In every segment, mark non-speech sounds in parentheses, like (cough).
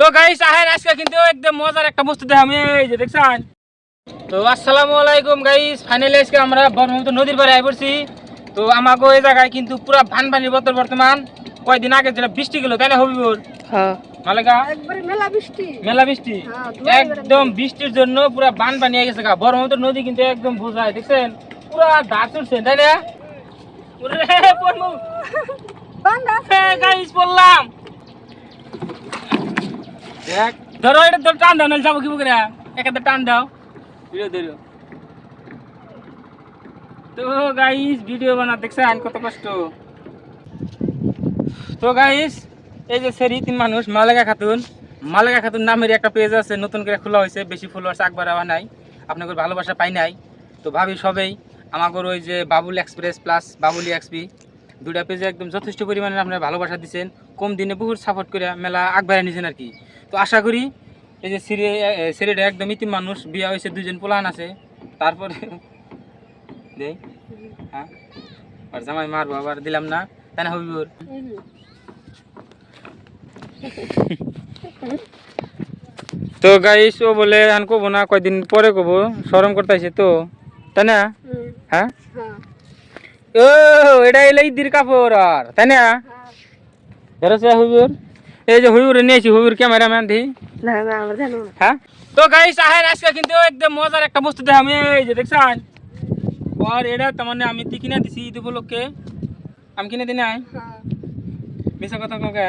তো গাইস আহেন আজকে কিন্তু একদম মজার একটা বস্তু দেখাম এই যে দেখছেন? তো আসসালামু আলাইকুম গাইস ফাইনালি আজকে আমরা ব্রহ্মপুত্র নদীর পাড়ে আই পড়ছি। তো আমাকে এই জায়গায় কিন্তু পুরা ভান পানির বতর বর্তমান। কয়দিন আগে যেটা বৃষ্টি গেল তাই না হবিবুর হ্যাঁ। মেলা বৃষ্টি। মেলা বৃষ্টি? হ্যাঁ, একদম বৃষ্টির জন্য পুরা বান পানি হয়ে গেছে ব্রহ্মপুত্র নদী কিন্তু একদম বোঝায় দেখছেন? পুরা তাই না? দেখ। ধরো এটা ধর টান দাও নাহলে যাব কি করে একাতে টান দাও। ভিডিও ধরো। তো গাইস ভিডিও বানা দেখছেন কত কষ্ট? তো গাইস এই যে সেরি তিন মানুষ মালেকা খাতুন। মালেকা খাতুন নামের একটা পেজ আছে নতুন করে খোলা হয়েছে বেশি ফলোয়ার্স আকবার আওয়া নাই আপনাদের ভালোবাসা পাই নাই। তো ভাবি সবেই আমাদের ওই যে Babul express plus Babuli XP দুটা পেজে একদম যথেষ্ট পরিমাণে আপনারা ভালোবাসা দিচ্ছেন কম দিনে বহুত সাপোর্ট করে মেলা আগবাড়া নিয়েছেন আর কি তো আশা করি এই যে সিরি সিরিটা একদম ইতিম মানুষ বিয়া হয়েছে দুজন পোলান আছে। তারপরে (laughs) দেই হ্যাঁ? আর জামাই মারবো আবার দিলাম না। তাই না হবিবুর? তো গাইস ও বলে আন কবো না কয়দিন পরে কবো সরম করতে আইছে তো? তাই না? হ্যাঁ? হ্যাঁ। ও এটা এলাই দির কাপড় আর তাই না? ধরেছে হুবুর এই যে হুবুর নিয়েছি হুবুর ক্যামেরাম্যান দি না না আমরা জানো না হ্যাঁ তো গাইস আহেন আজকে কিন্তু একদম মজার একটা বস্তু দেখাম এই যে দেখছেন আর এটা তার মানে আমি তি কিনে দিছি ঈদ উপলক্ষে আমি কিনে দিই নাই হ্যাঁ মিশা কথা কাকে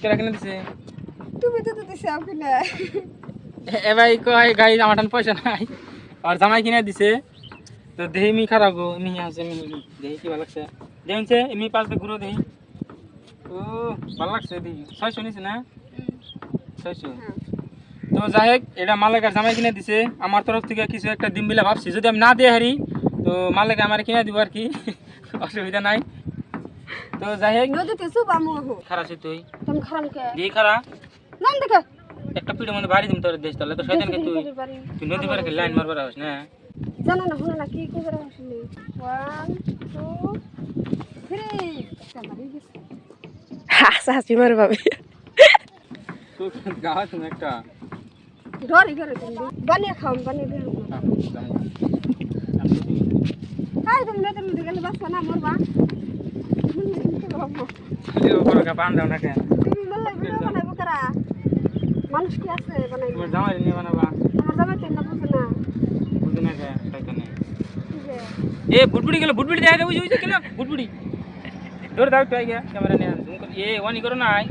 কেরা কিনে দিছে তুমি তো তো দিছে আপনি এ ভাই কয় গাই আমার টান পয়সা নাই আর জামাই কিনে দিছে তো দেহি মি খারাপ গো মি আছে মি দেহি কি ভালো লাগছে দেখছে এমনি পাঁচ দিয়ে ঘুরো দেহি ও ভালো লাগছে দেহি ছয়শো নিছে না? ছয়শো। তো যাই হোক এটা মালিকার জামাই কিনে দিছে। আমার তরফ থেকে কিছু একটা দিন বিলা ভাবছি যদি আমি না দিয়ে হারি তো মালিক আমার কিনে দিব আর কি। (laughs) অসুবিধা নাই। তো যাই হোক। নদীতে সুপ আমু আছে তুই? তুমি খারাম কে? দিয়ে খারা। নাম দেখো একটা পিঠের মধ্যে বাড়ি দিম তোর দেশ তাহলে তো শয়তানকে তুই তুই নদী পারে লাইন মারবার আস না? জানো না শুনো না কি কি করে আসলে ওয়ান টু থ্রি সামারি গেছে। হাসা হাসি মারে ভাবি। তুই গাওয়া তুমি একটা ডরি করে তুমি বানিয়ে খাও বানিয়ে দিয়ে হাই তুমি নদীর মধ্যে গেলে বাঁচবা না মরবা। বান দাও না কেন তুমি বললে ভিডিও বানাইবো কারা? মানুষ কি আছে জামাই নিয়ে বানাবা। আমার জামাই না বুঝে না। বুঝি না এ বুটবুড়ি গেল বুটবুড়ি দেখা কেন বুটবুড়ি তোর দাও টাই গিয়া ক্যামেরা নিয়ে জুম কর এ ওয়ানি করো না আই